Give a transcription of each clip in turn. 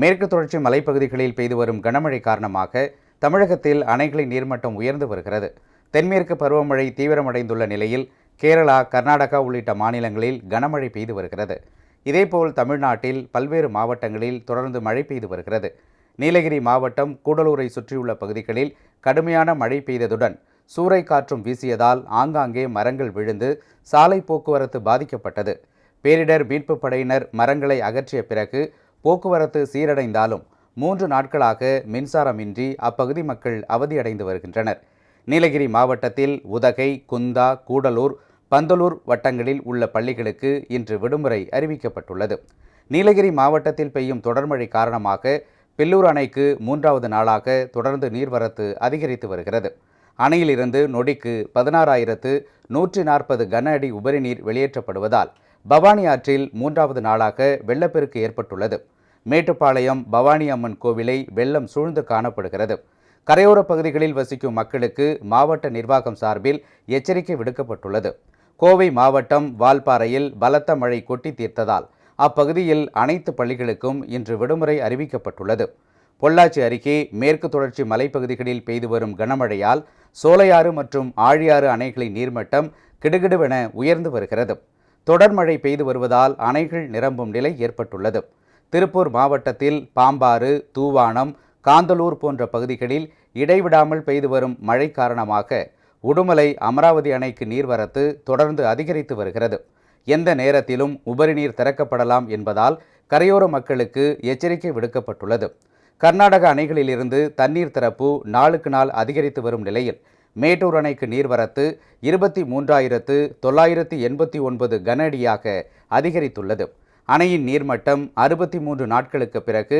மேற்கு தொடர்ச்சி மலைப்பகுதிகளில் பெய்து வரும் கனமழை காரணமாக தமிழகத்தில் அணைகளின் நீர்மட்டம் உயர்ந்து வருகிறது. தென்மேற்கு பருவமழை தீவிரமடைந்துள்ள நிலையில் கேரளா கர்நாடகா உள்ளிட்ட மாநிலங்களில் கனமழை பெய்து வருகிறது. இதேபோல் தமிழ்நாட்டில் பல்வேறு மாவட்டங்களில் தொடர்ந்து மழை பெய்து வருகிறது. நீலகிரி மாவட்டம் கூடலூரை சுற்றியுள்ள பகுதிகளில் கடுமையான மழை பெய்ததுடன் சூறை காற்றும் வீசியதால் ஆங்காங்கே மரங்கள் விழுந்து சாலை போக்குவரத்து பாதிக்கப்பட்டது. பேரிடர் மீட்புப் படையினர் மரங்களை அகற்றிய பிறகு போக்குவரத்து சீரடைந்தாலும் மூன்று நாட்களாக மின்சாரமின்றி அப்பகுதி மக்கள் அவதியடைந்து வருகின்றனர். நீலகிரி மாவட்டத்தில் உதகை குந்தா கூடலூர் பந்தலூர் வட்டங்களில் உள்ள பள்ளிகளுக்கு இன்று விடுமுறை அறிவிக்கப்பட்டுள்ளது. நீலகிரி மாவட்டத்தில் பெய்யும் தொடர்மழை காரணமாக பில்லூர் அணைக்கு மூன்றாவது நாளாக தொடர்ந்து நீர்வரத்து அதிகரித்து வருகிறது. அணையிலிருந்து நொடிக்கு பதினாறாயிரத்து நூற்றி நாற்பது கன அடி உபரி நீர் வெளியேற்றப்படுவதால் பவானி ஆற்றில் மூன்றாவது நாளாக வெள்ளப்பெருக்கு ஏற்பட்டுள்ளது. மேட்டுப்பாளையம் பவானி அம்மன் கோவிலை வெள்ளம் சூழ்ந்து காணப்படுகிறது. கரையோர பகுதிகளில் வசிக்கும் மக்களுக்கு மாவட்ட நிர்வாகம் சார்பில் எச்சரிக்கை விடுக்கப்பட்டுள்ளது. கோவை மாவட்டம் வால்பாறையில் பலத்த மழை கொட்டி தீர்த்ததால் அப்பகுதியில் அனைத்து பள்ளிகளுக்கும் இன்று விடுமுறை அறிவிக்கப்பட்டுள்ளது. பொள்ளாச்சி அருகே மேற்கு தொடர்ச்சி மலைப்பகுதிகளில் பெய்து வரும் கனமழையால் சோலையாறு மற்றும் ஆழியாறு அணைகளின் நீர்மட்டம் கிடுகிடுவென உயர்ந்து வருகிறது. தொடர் மழை பெய்து வருவதால் அணைகள் நிரம்பும் நிலை ஏற்பட்டுள்ளது. திருப்பூர் மாவட்டத்தில் பாம்பாறு தூவானம் காந்தலூர் போன்ற பகுதிகளில் இடைவிடாமல் பெய்து வரும் மழை காரணமாக உடுமலை அமராவதி அணைக்கு நீர்வரத்து தொடர்ந்து அதிகரித்து வருகிறது. எந்த நேரத்திலும் உபரி நீர் திறக்கப்படலாம் என்பதால் கரையோர மக்களுக்கு எச்சரிக்கை விடுக்கப்பட்டுள்ளது. கர்நாடக அணைகளிலிருந்து தண்ணீர் திறப்பு நாளுக்கு நாள் அதிகரித்து வரும் நிலையில் மேட்டூர் அணைக்கு நீர்வரத்து இருபத்தி மூன்றாயிரத்து தொள்ளாயிரத்து எண்பத்தி ஒன்பது கன அடியாக அதிகரித்துள்ளது. அணையின் நீர்மட்டம் அறுபத்தி மூன்று நாட்களுக்கு பிறகு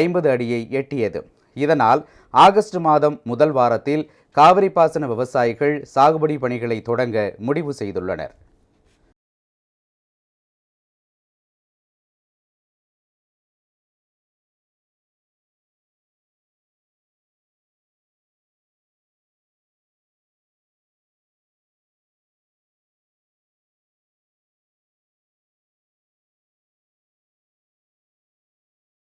ஐம்பது அடியை எட்டியது. இதனால் ஆகஸ்ட் மாதம் முதல் வாரத்தில் காவிரி பாசன விவசாயிகள் சாகுபடி பணிகளை தொடங்க முடிவு செய்துள்ளனர்.